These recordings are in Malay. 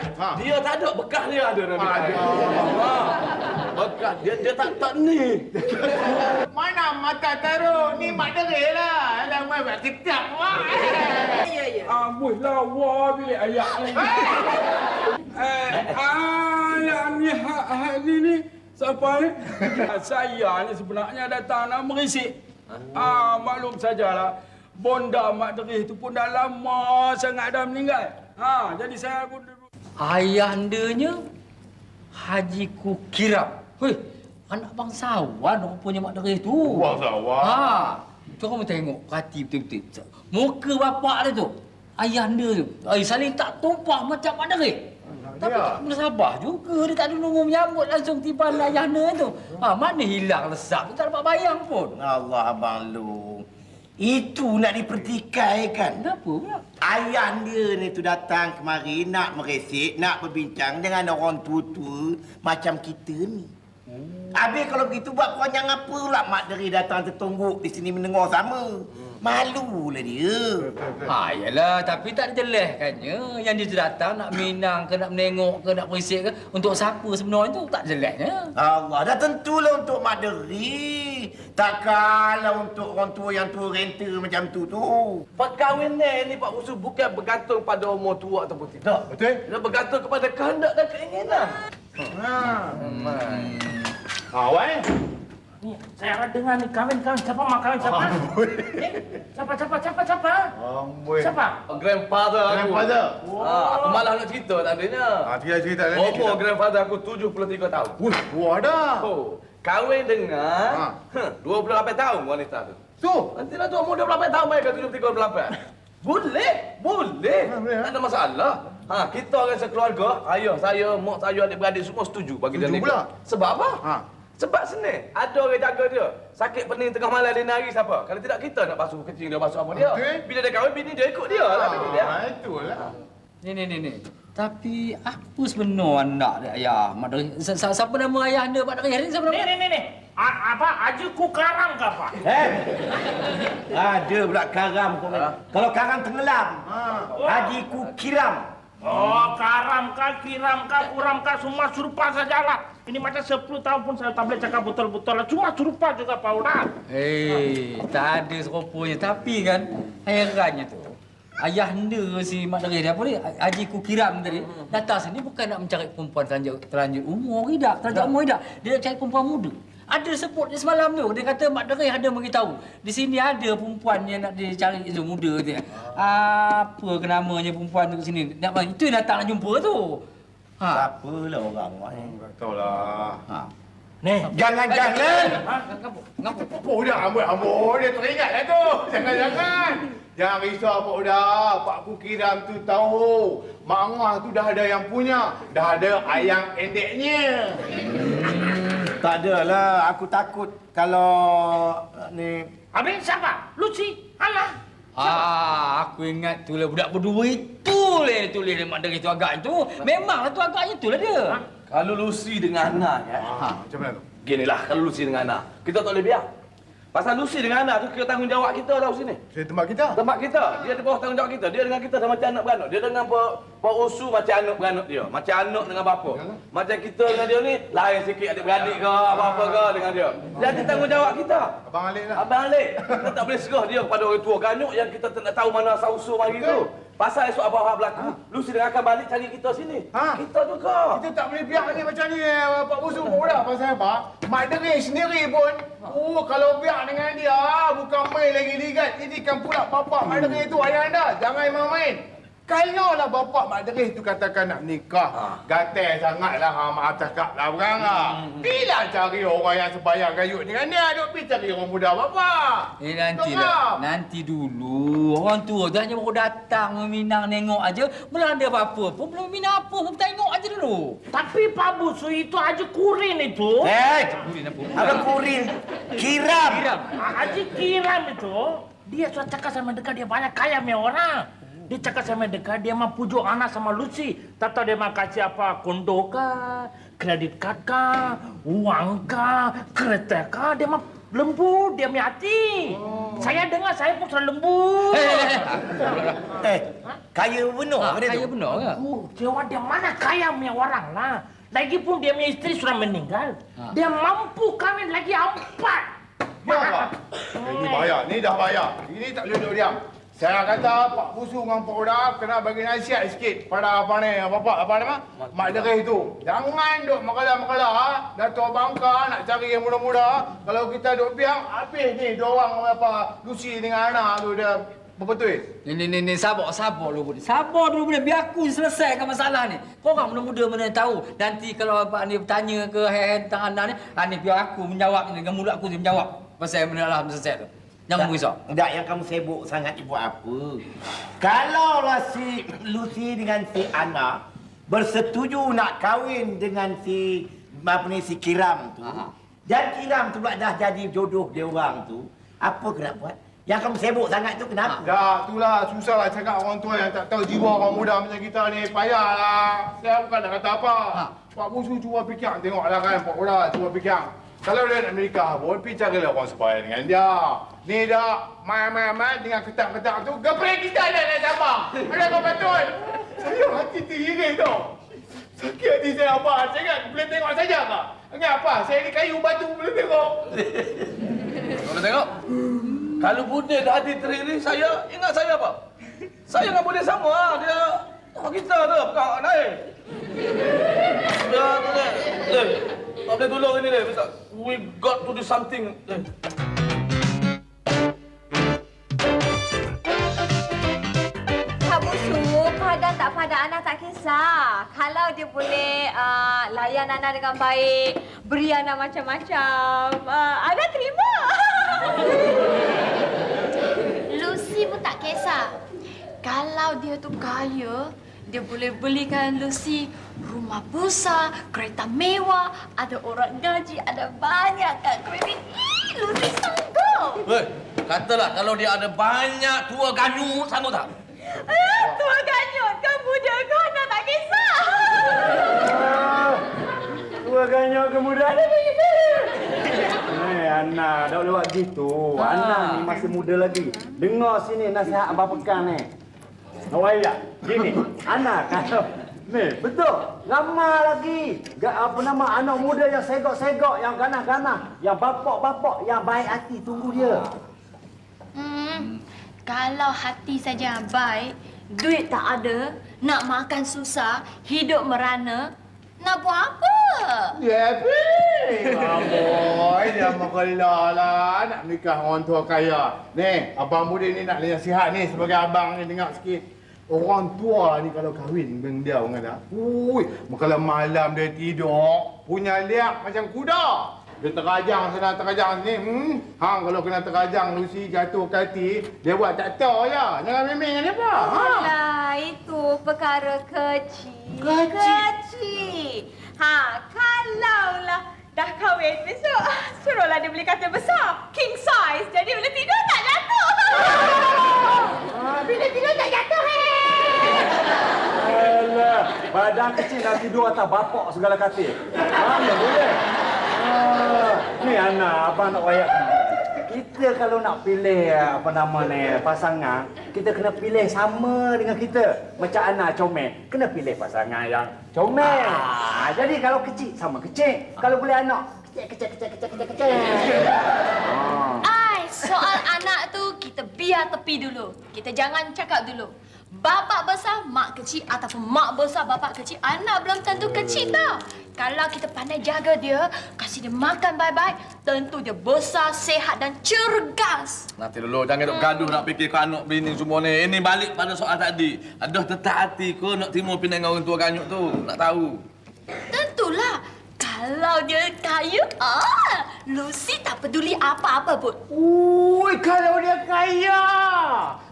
ya. Ha. Dia tak ada bekas dia ada. Ada. Ha. Bekas dia dia tak tak ni. Mana mata taruh? Ni mak dere lah. Lama buat ketiak wah. Ya, ya. Amboi lawa bilik ayak ni. Eh, ayak ni hak hak ni ni. Siapa ni? Saya ni sebenarnya datang nak merisik. Ah, maklum sajalah. Bonda Mak Derih tu pun dah lama sangat dah meninggal. Ha, jadi saya pun Ayah andanya Haji Kukiram. Hei, anak bangsawan rupanya Mak Derih tu. Bangsawan? Ha. Tu kamu tengok hati betul-betul. Muka bapak dia tu. Ayah tu. Ay, saling tak tumpah macam Mak Derih. Tapi tak boleh sabar juga. Dia tak ada nunggu menyambut langsung tiba ayah tu. Ha, mana hilang lesap. Dia tak dapat bayang pun. Allah abang lu. Itu nak dipertikaikan. Kenapa pula? Ayah dia ni tu datang kemari nak meresik, nak berbincang dengan orang tua-tua macam kita ni. Habis kalau begitu buat peranjang apa pula Mak Deri datang tertungguk di sini mendengar sama. Malulah dia. Ha, yalah. Tapi tak ada jelas kannya. Yang dia datang nak minang ke, nak menengok ke, nak berisik ke. Untuk siapa sebenarnya tu tak jelasnya. Allah, dah tentulah untuk Mak Deri. Tak kalah untuk orang tua yang tua renta macam tu tu. Perkahwinan ni Pak Usu bukan bergantung pada umur tua ataupun tidak. Betul? Dia bergantung kepada kehendak dan keinginan. Ha. Ha, Wan. Ni, saya ada dengar ni kahwin-kahwin. Siapa mak kahwin siapa? Eh, siapa, siapa, siapa, siapa? Amboi. Siapa? Grandfather aku. Grandfather. Ha, aku malah nak cerita tadinya. Ha, cerita cerita lagi. Umur grandfather aku 73 tahun. Wih, wah dah. Oh, kahwin dengan Ha. huh, 28 tahun wanita tu. Tu. Nanti lah tu umur 28 tahun mereka 73 28. Boleh, boleh. Ha, boleh? Tak ada masalah. Ha, kita orang sekeluarga, ayah saya, mak saya, adik-beradik semua setuju bagi dia Setuju nikah. pula? Sebab apa? Ha. Sebab senang. Ada orang jaga dia. Sakit pening tengah malam dia nari siapa? Kalau tidak kita nak basuh kecil dia basuh apa dia. Betul. Bila dia kahwin bini dia ikut dia lah bini dia. Ha, itulah. Ni, ni, ni, ni. Tapi apa sebenar anak dia ayah Mak sa- Siapa nama ayah anda Mak Derih ni? Siapa Ni, nama? ni, ni, ni. A- apa? Haji Kukaram ke apa? Eh? Ada pula karam kau. Kalau karam tenggelam. Haji ku kiram. Oh, karam kah, kiram kah, kuram kah, semua serupa sajalah. Ini macam 10 tahun pun saya tak boleh cakap betul-betul lah. Cuma serupa juga Pak Ustaz. Eh, tak ada serupanya. Tapi kan, herannya tu. Ayah anda si Mak Derih dia apa ni? Haji Kukiram tadi. Datang sini bukan nak mencari perempuan terlanjur, terlanjur umur tidak. Terlanjur umur tidak. Dia nak cari perempuan muda. Ada sebut dia semalam tu. Dia kata Mak Derih ada beritahu. Di sini ada perempuan yang nak dicari itu muda tu. Apa ke namanya perempuan tu kat sini? Nak, itu yang datang nak jumpa tu. Ha. Apalah orang ni. Tak tahulah. ha. Nih, Jangan-jangan. Ha, ngapa? Ngapa? Apa dah amboi-amboi dia teringat lah tu. Jangan-jangan. Jangan risau Pak Udah. Pak Kukiram tu tahu. Mak Angah tu dah ada yang punya. Dah ada ayang endeknya. Tak adalah. Aku takut kalau uh, ni habis siapa? Lucy? Alah. Ah, aku ingat tu lah budak berdua itu lah yang tulis dia mak dari tu agak itu. Memanglah tu agaknya tu lah dia. Kalau Lucy dengan Ana ya. Ha, macam mana tu? Ginilah kalau Lucy dengan Ana. Kita tak boleh biar. Pasal Lucy dengan Ana tu kira tanggungjawab kita tahu sini. Saya tempat kita. Tempat kita, dia di bawah tanggungjawab kita. Dia dengan kita dah macam anak beranak. Dia dengan Pak Pak Usu macam anak beranak dia. Macam anak dengan bapa. Macam kita dengan dia ni lain sikit adik-beradik ke apa-apa ke dengan dia. Jadi tanggungjawab kita. Abang Alik lah. Abang Alik, kita tak boleh serah dia kepada orang tua ganuk yang kita tak tahu mana asal usul mari tu. Pasal esok apa-apa berlaku, Lucy dengan akan balik cari kita sini. Ha. Kita juga. Kita tak boleh biar ni macam ni eh, Pak Busu Udah. Pasal apa? Mak Deri sendiri pun. Oh, kalau biar dengan dia, bukan main lagi ligat. Jadikan pula bapak Mak Deri tu ayah anda. Jangan main-main. Kalau lah bapak Mak Deri tu katakan nak nikah, gatal sangatlah ha, mak atas kak lah berang lah. Bila cari orang yang sebayang gayut dengan dia, duk pergi cari orang muda bapak. Eh nanti lah. Nanti dulu. Orang tua tu hanya baru datang meminang nengok aja. Belum ada apa-apa pun. Belum minang apa pun. Tengok aja dulu. Tapi Pak Busu itu Haji Kurin itu. Eh, Kurin apa? apa kurin? Kiram. Kiram. Haji Kiram itu, dia sudah cakap sama dekat dia banyak kaya punya orang. Dia cakap sama dekat dia mau pujuk anak sama Lucy. Tak tahu dia mau kasih apa, kondo kah, kredit kad kah, uang kah, kereta kah. Dia mau lembut dia punya hati. Saya dengar saya pun selalu lembut. Eh, kaya benar Ha, dia kaya tu? benar ke? Oh, Dewa dia mana kaya punya orang lah. Lagipun dia punya isteri sudah meninggal. Dia mampu kahwin lagi empat. Ya, Pak. Ini bahaya. Ni dah bahaya. Ini tak boleh duduk diam. Saya kata Pak Busu dengan Pak Uda kena bagi nasihat sikit pada apa ni, apa apa nama? Mak Dereh tu. Jangan duk makalah-makalah ha. Datuk Bangka nak cari yang muda-muda. Kalau kita duk biang, habis ni dua orang apa Lucy dengan Ana tu dia berbetul. Ni ni ni ni sabar sabar dulu budi. Sabar dulu budi biar aku selesaikan masalah ni. Kau orang muda-muda mana yang tahu. Nanti kalau apa ni bertanya ke head tentang anda ni, ah ni biar aku menjawab ni dengan mulut aku dia menjawab. Pasal benda lah selesai tu. Jangan risau. Tak, yang kamu sibuk sangat ni buat apa? Kalaulah si Lucy dengan si Ana bersetuju nak kahwin dengan si apa ni si Kiram tu. Aha. Dan Kiram tu pula dah jadi jodoh dia orang tu. Apa kena buat? Yang kamu sibuk sangat tu kenapa? Dah, itulah susahlah cakap orang tua yang tak tahu jiwa orang muda macam kita ni. Payahlah. Saya bukan nak kata apa. Ha. Pak Busu cuba fikir, tengoklah kan Pak Uda cuba fikir. Kalau dia nak menikah pun, pergi carilah orang supaya dengan dia. Ni dah main-main-main dengan ketak-ketak tu, geprek kita dah nak sabar. Ada kau betul? Saya hati teriring tau. Sakit hati saya apa? Saya ingat boleh tengok saja ke? Ingat apa? Saya ni kayu batu boleh tengok. Kau tengok. Kalau Buddha dah hati teriring, saya ingat saya apa? Saya dengan Buddha sama lah. Dia apa kita tu, bukan orang lain. Dia tu dia. Tak boleh tolong ini dia. We got to do something. Eh. Padan tak padan anak tak kisah. Kalau dia boleh uh, layan anak dengan baik, beri anak macam-macam, uh, anak terima. Lucy pun tak kisah. Kalau dia tu kaya, dia boleh belikan Lucy rumah besar, kereta mewah, ada orang gaji, ada banyak kat kredit. Ih, Lucy sanggup. Weh, katalah kalau dia ada banyak tua ganyu, sanggup tak? Ah, tua ganyut, kau muda kau anak tak kisah. Tua apa kita? Eh, Ana, dah boleh buat gitu. Ana ni masih muda lagi. Dengar sini nasihat Abang Pekan ni. Awak ya, gini. Ana kalau Ni, betul. Lama lagi. Gak apa nama anak muda yang segok-segok, yang ganah-ganah, yang bapak-bapak, yang baik hati tunggu dia. Hmm, kalau hati saja yang baik, duit tak ada, nak makan susah, hidup merana, nak buat apa? Ya, Aboy, dia mengelah lah nak nikah orang tua kaya. Ni, abang muda ni nak nasihat ni sebagai abang ni dengar sikit. Orang tua ni kalau kahwin dengan dia orang kata, ui, kalau malam dia tidur, punya liak macam kuda. Dia terajang sana, terajang sini. Hmm, hang kalau kena terajang Lucy jatuh ke hati, dia buat tak tahu ya. Jangan memang dengan dia apa. Ha? Lah, itu perkara kecil. Kecil? Kecil. Ha, kalaulah dah kahwin besok, suruhlah dia beli katil besar. King size. Jadi bila tidur tak jatuh. Ah, bila tidur tak jatuh, eh. Alah, badan kecil nak tidur atas bapak segala katil. Mana boleh? Ah, ni Ana, abang nak wayak. Kita kalau nak pilih apa nama ni pasangan, kita kena pilih sama dengan kita. Macam Ana comel, kena pilih pasangan yang comel. Ah, jadi kalau kecil sama kecil. Kalau boleh anak, kecil kecil kecil kecil kecil kecil. Ah. Ai, soal anak tu kita biar tepi dulu. Kita jangan cakap dulu. Bapak besar, mak kecil ataupun mak besar, bapak kecil, anak belum tentu kecil tau. Kalau kita pandai jaga dia, kasih dia makan baik-baik, tentu dia besar, sehat dan cergas. Nanti dulu, jangan duk gaduh nak fikir kau anak bini semua ni. Ini balik pada soal tadi. Aduh, tetap hati kau nak timur pindah dengan orang tua ganyuk tu. Nak tahu. Tentulah. Kalau dia kaya, ah, Lucy tak peduli apa-apa pun. Ui, kalau dia kaya.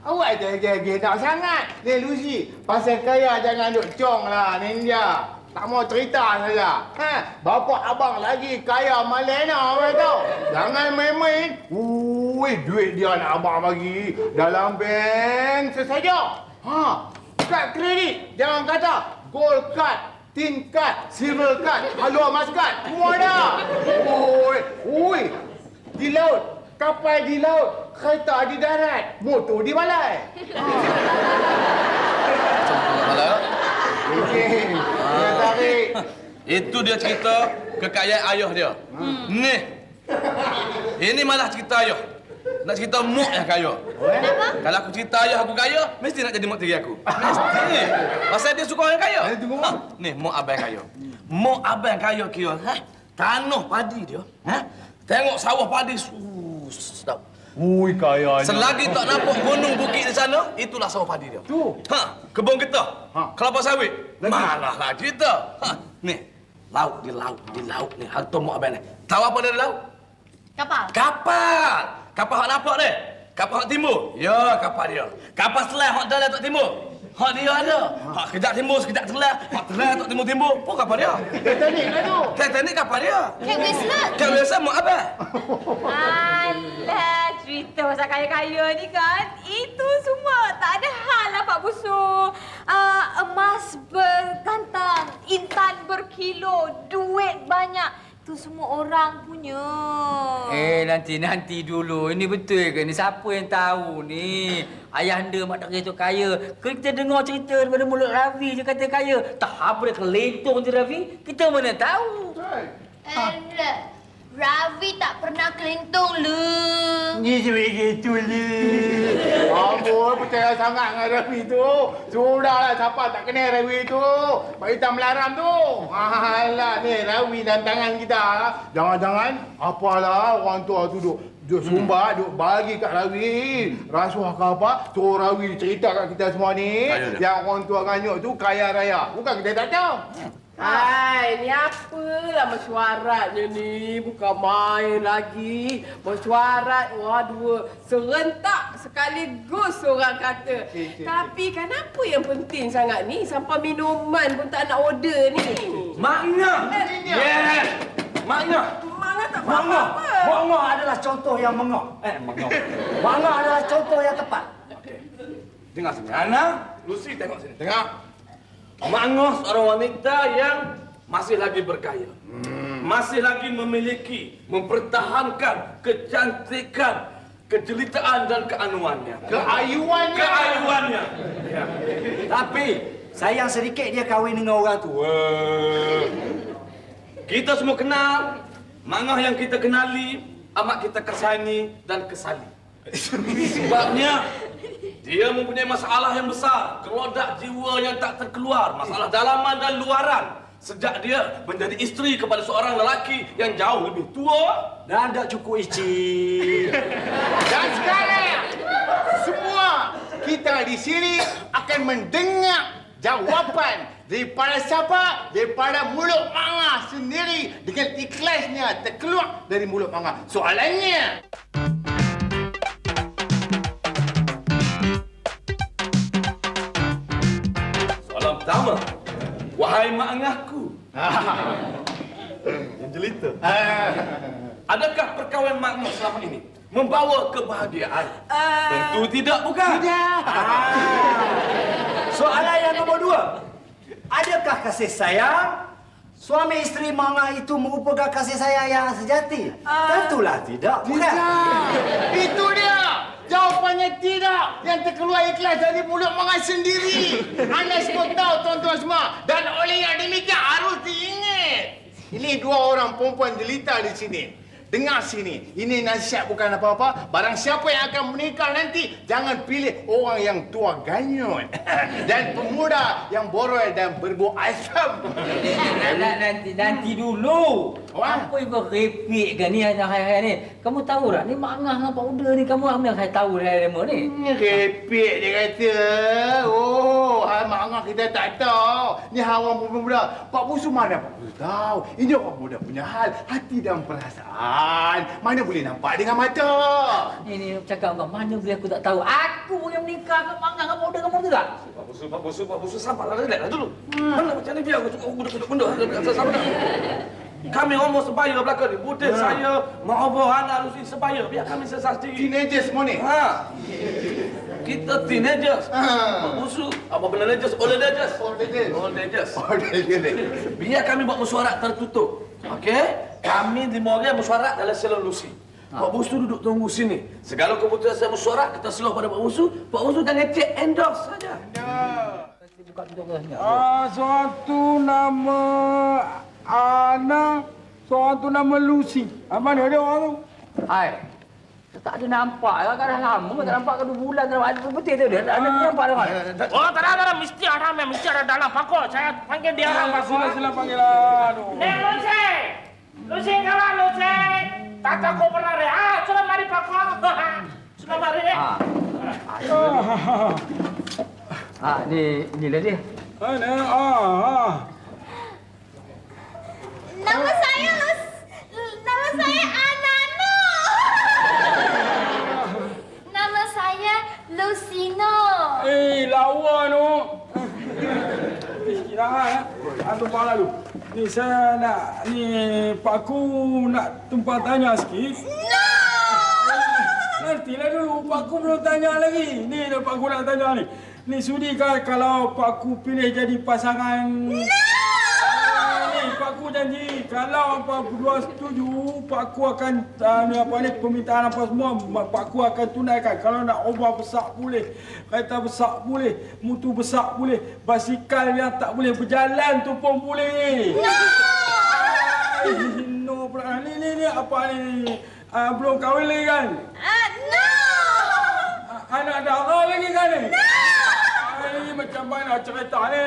Awak gege-gege nak sangat. Ni Lucy, pasal kaya jangan duk cong lah ninja. Tak mau cerita saja. Ha, bapak abang lagi kaya malena awak tahu. Jangan main-main. Ui, duit dia nak abang bagi dalam bank sesaja. Ha, kad kredit. Jangan kata gold card. Tin card, silver card, halua mas card, semua dah. Ui, ui, di laut, kapal di laut, kereta di darat, motor di balai. Tak malah. Okey. Itu dia cerita kekayaan ayah dia. Ni. Ini malah cerita ayah. Nak cerita mak yang kaya. Kenapa? Kalau aku cerita ayah aku kaya, mesti nak jadi mak tiri aku. Mesti. Pasal dia suka orang kaya. Eh, tunggu, Ha, ni mak abang kaya. Mak abang kaya kira, ha? Tanah padi dia, ha? Tengok sawah padi, uh, sedap. Ui, kayanya. Selagi tak nampak gunung bukit di sana, itulah sawah padi dia. Tu. Ha, kebun getah. Ha. Kelapa sawit. Lagi. Malah lah kita. Ha, ni. Laut di laut, di laut ni. Harta mak abang ni. Tahu apa dia di laut? Kapal. Kapal. Kapal hak nampak ni. Kapal hak timur. Ya, kapal dia. Kapal selai hak dalam tak timur. Hak dia ada. Hak kejap timur, sekejap selai. Hak selai tak timur timur. Pun kapal dia. Titanic lah tu. Titanic kapal dia. Kate Winslet. Kan biasa mak abang. Alah, cerita pasal kaya-kaya ni kan, itu semua tak ada hal lah Pak Busu. Uh, emas berkantang, intan berkilo, duit banyak. Itu semua orang punya. Eh nanti nanti dulu. Ini betul ke ni? Siapa yang tahu ni? Ayah anda mak tak tu kaya. Kalau kita dengar cerita daripada mulut Ravi je kata kaya. Tak apa dia kelentong je Ravi. Kita mana tahu. Eh, Ravi tak pernah kelentong lu. Ni je begitu le. Amboi, percaya sangat dengan Rafi tu. Sudahlah, siapa tak kenal Rafi tu. Pak Hitam melaram tu. Alah, ni Rafi dan tangan kita. Jangan-jangan, apalah orang tua tu duk Duk sumbat, duk bagi kat Rawi. Rasuah ke apa, suruh Rawi cerita kat kita semua ni. Yang orang tua nganyuk tu kaya raya. Bukan kita tak tahu. Hai, ni apalah mesyuaratnya ni? Bukan main lagi. Mesyuarat, wah dua. Serentak sekaligus orang kata. Cik, cik, Tapi kenapa yang penting sangat ni? Sampai minuman pun tak nak order ni. Maknya. Yes. Maknya. Mana tak faham Mangah. apa? Mangah adalah contoh yang mengah. Eh, mengah. Mangah adalah contoh yang tepat. Dengar sini. Ana, Lucy tengok sini. Tengok. Mangos seorang wanita yang masih lagi berkaya. Masih lagi memiliki, mempertahankan kecantikan, kejelitaan dan keanuannya. Keayuannya. Keayuannya. Ya. Tapi sayang sedikit dia kahwin dengan orang tua. Kita semua kenal Mangah yang kita kenali amat kita kasihani dan kesali. Sebabnya dia mempunyai masalah yang besar, kelodak jiwa yang tak terkeluar, masalah dalaman dan luaran. Sejak dia menjadi isteri kepada seorang lelaki yang jauh lebih tua Dan tak cukup isi. Dan sekarang, semua kita di sini akan mendengar jawapan daripada siapa? Daripada mulut Manga sendiri dengan ikhlasnya terkeluar dari mulut Manga. Soalannya, mak angahku. yang jelita. Adakah perkahwinan mak angah selama ini membawa kebahagiaan? Tentu tidak, bukan? tidak. Soalan yang nombor dua. Adakah kasih sayang suami isteri Mangah itu merupakan kasih sayang yang sejati? Tentulah tidak. Bukan? Tidak. Itu dia. Jawapannya tidak. Yang terkeluar ikhlas dari mulut Manga sendiri. Anda semua tahu tuan-tuan semua. Dan oleh yang demikian harus diingat. Ini dua orang perempuan jelita di sini. Dengar sini. Ini nasihat bukan apa-apa. Barang siapa yang akan menikah nanti, jangan pilih orang yang tua ganyut. Dan pemuda yang boroi dan berbau asam. Nak nanti nanti dulu. Wah. Apa yang kau repek kan ni hai-hai ni? Kamu tahu tak ni mangah dengan powder ni kamu ambil hai tahu dari demo ni. Ni repek dia kata. Oh, hal mangah kita tak tahu. Ni hawa muda-muda. Pak Busu mana Pak Busu tahu. Ini orang muda punya hal. Hati dan perasaan. Mana boleh nampak dengan mata. Ni ni cakap kau mana boleh aku tak tahu. Aku yang menikah dengan mangah dengan powder kamu tu tak? Pak Busu, Pak Busu, Pak Busu, sabarlah, relaxlah dulu. Mana macam ni biar aku gunduk-gunduk. Sabar dah. Kami ngomong sebaya belakang ni. Budak saya, mak abah, anak Lucy sebaya. Biar kami selesai sendiri. Teenager semua ni. Ha. Kita teenagers. Ha. Mak Busu, apa benda teenagers? Old agers. Old agers. Old dia ni. Biar kami buat mesyuarat tertutup. Okey? Kami di Morgan mesyuarat dalam salon Lucy. Pak Busu duduk tunggu sini. Segala keputusan mesyuarat kita serah pada Pak Busu. Pak Busu jangan cek endorse saja. Buka pintu ke sini. Ah, suatu nama Ana, suatu nama Lucy. Ah, mana dia orang tu? Hai. Tak ada nampak. Ya, kan dah lama tak nampak ke dua bulan dalam ada betul tu dia. Tak ada nampak dah. Oh, tak ada, tak ada. Mesti ada. Mesti ada dalam pakok. Saya panggil dia orang Ah, pakok. sila panggil lah. Nek Lucy! Lucy kawan Lucy! Tata ko pernah re. Ah, sudah mari pakok. Sudah mari. Ha. Ah, ni ni lah dia. Mana? Ah, ah. Nama saya Lus... Nama saya Anano. Nama saya Lucino. Eh, lawa tu. Eh, Istirahat ya. Antum pala lu. Ni saya nak ni Pak Ku nak tumpah tanya sikit. No! Nantilah dulu, Pak Ku belum tanya lagi. Ni dah Pak Ku nak tanya ni. Ni sudi kan kalau Pak Ku pilih jadi pasangan... No! Ni Pak Ku janji kalau apa berdua setuju, Pak Ku akan uh, apa ni permintaan apa semua Pak Ku akan tunaikan. Kalau nak ubah besar boleh, kereta besar boleh, mutu besar boleh, basikal yang tak boleh berjalan tu pun boleh. No! no pula. Ni ni ni apa ni? Uh, belum kahwin lagi kan? Ah, no! Ah, Anak darah lagi kan ni? No! Ni macam mana cerita ni?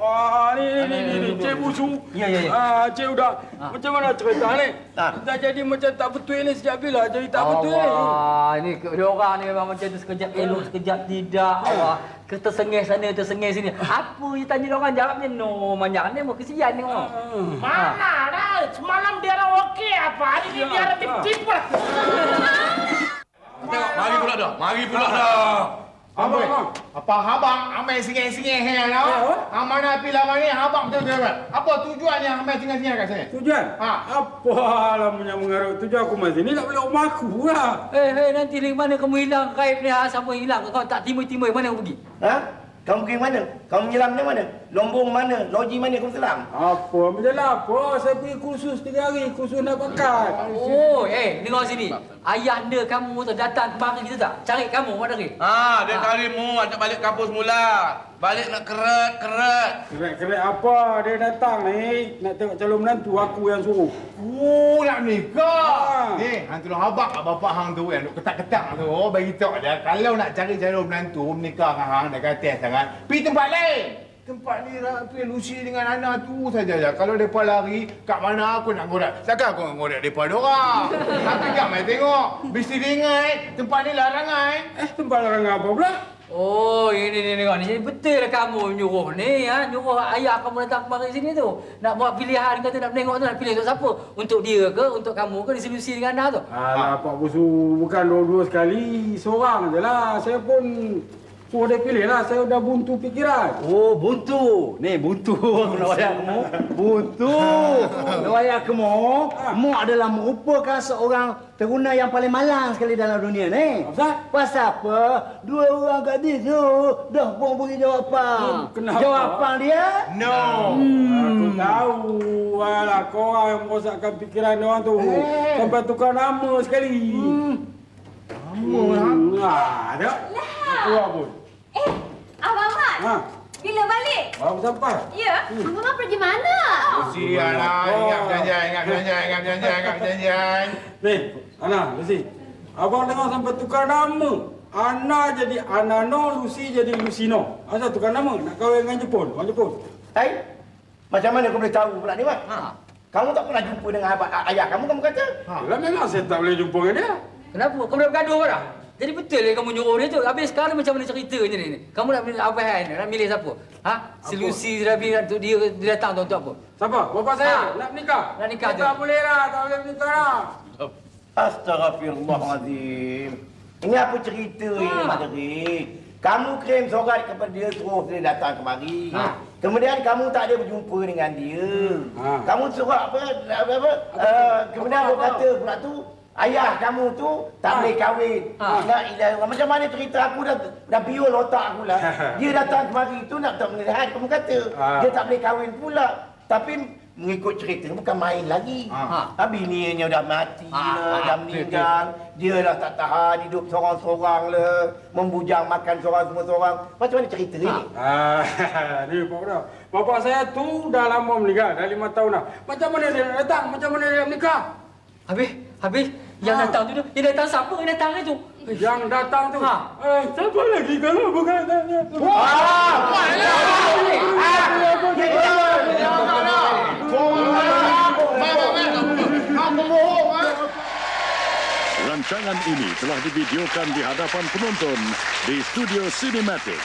Wah, ni ni ni ni. Cik Busu. Ya, ya, ya. Ah, Cik Uda. Macam mana cerita ni? Ah. Dah jadi macam tak betul ni sejak bila jadi tak betul ni? Allah, ni dia orang ni memang macam tu sekejap elok, sekejap tidak. Allah, kita tersengih sana, tersengih sini. Apa je tanya dia orang jawabnya no, banyak ni mau kesian ni orang. Mana dah? Semalam dia orang okey apa? Hari ni dia orang tipu. Tengok, mari pula dah. Mari pula dah. Apa? Apa habang amai sengih-sengih hang lah. Ha mana pi lama ni habang betul betul. Apa tujuannya amai sengih-sengih kat sini? Tujuan? Ha. Apa alamnya mengarut tujuan aku masih ni nak beli rumah aku lah. Eh, hey, nanti dari mana kamu hilang kaib ni? Ha, siapa hilang? Kau tak timur-timur mana kamu pergi? Ha? Kamu pergi mana? Kamu di mana? Lombong mana? Loji mana kamu selam? Apa? Macam apa? Saya pergi kursus tiga hari, kursus nak bakat. Oh, eh, dengar sini. Ayah anda kamu tu datang kemari kita tak? Cari kamu, Mak Dari. Ha, dia carimu ajak balik kampus mula. Balik nak keret, keret. Keret-keret apa? Dia datang ni nak tengok calon menantu aku yang suruh. Oh, nak nikah. Ha. Ni, hang tolong habaq kat bapak hang tu yang duk ketak-ketak tu. Oh, bagi tahu dia kalau nak cari calon menantu menikah dengan hang dah kata sangat. Pi tempat lain. Tempat ni lah, pi Lucy dengan Ana tu saja. Kalau depa lari, kat mana aku nak ngorak? Takkan aku nak ngorak depa dorang. Tapi jap mai tengok. Mesti dia ingat tempat ni larangan. Eh, tempat orang apa pula? Oh, ini ni dengar ni. Jadi betul lah kamu nyuruh ni, ha? Nyuruh ayah kamu datang kemari sini tu. Nak buat pilihan kata nak menengok tu nak pilih untuk siapa? Untuk dia ke, untuk kamu ke, disilusi dengan anda tu? Alah, Pak Busu bukan dua-dua sekali. Seorang je lah. Saya pun suruh dia pilih lah. Saya dah buntu fikiran. Oh, buntu. Ni buntu aku nak wayak kamu. Buntu. Nak wayak kamu. Mu adalah merupakan seorang teruna yang paling malang sekali dalam dunia ni. Apa? Pasal apa? Dua orang gadis tu dah pun beri jawapan. Hmm, kenapa? Jawapan dia? No. Aku tahu. Alah, kau orang yang merosakkan fikiran dia orang tu. Eh. Sampai tukar nama sekali. Nama lah. Hmm, ah, ada. Aku buat pun. Abang Mat. Ha, Bila balik? baru sampai. Ya. Abang Mat pergi mana? Sial lah. Ingat perjanjian, ingat perjanjian, ingat perjanjian, ingat perjanjian. Ni, Ana, Lucy. Abang dengar sampai tukar nama. Ana jadi Anano, Lucy jadi Lucino. Asal tukar nama? Nak kahwin dengan Jepun, orang Jepun. Hai? Macam mana kau boleh tahu pula ni, Mat? Ha. Kamu tak pernah jumpa dengan abang, ayah kamu, kamu kata? Ha. Yalah memang saya tak boleh jumpa dengan dia. Kenapa? Kamu dah bergaduh ke dah? Jadi betul lah kamu nyuruh dia tu. Habis sekarang macam mana ceritanya ni? Kamu nak pilih apa hai? Nak milih siapa? Ha? Si Lucy dah pilih untuk dia, dia datang tu untuk apa? Siapa? Bapa saya Ha. nak menikah. Nak nikah tu. Tak boleh lah, tak boleh menikah lah. Astaghfirullahaladzim. Ini apa cerita Ha. ini, Mak Derik? Kamu kirim surat kepada dia terus dia datang kemari. Ha. Kemudian kamu tak ada berjumpa dengan dia. Ha. Kamu surat apa? apa, apa? Uh, kemudian Apa, dia apa? kata pula tu ayah kamu tu tak Ha. boleh kahwin. Ha. La ilaha Macam mana cerita aku dah dah biol otak aku lah. dia datang kemari tu nak tak melihat kamu kata Ha. dia tak boleh kahwin pula. Tapi mengikut cerita bukan main lagi. Ha. Ha. Bininya dah mati Ha, lah, ha, dah meninggal. Dia dah tak tahan hidup seorang-seorang lah. Membujang makan seorang semua seorang. Macam mana cerita ni? Ah, ni Pak Bro. Bapak saya tu dah lama meninggal, dah lima tahun dah. Macam mana dia nak datang? Macam mana dia nak menikah? Habis, habis yang Ha. datang tu tu, yang datang siapa yang datang itu? Yang datang tu. Ha. Eh, siapa lagi kalau bukan saya? Rancangan ini telah divideokan di hadapan penonton di Studio Cinematic.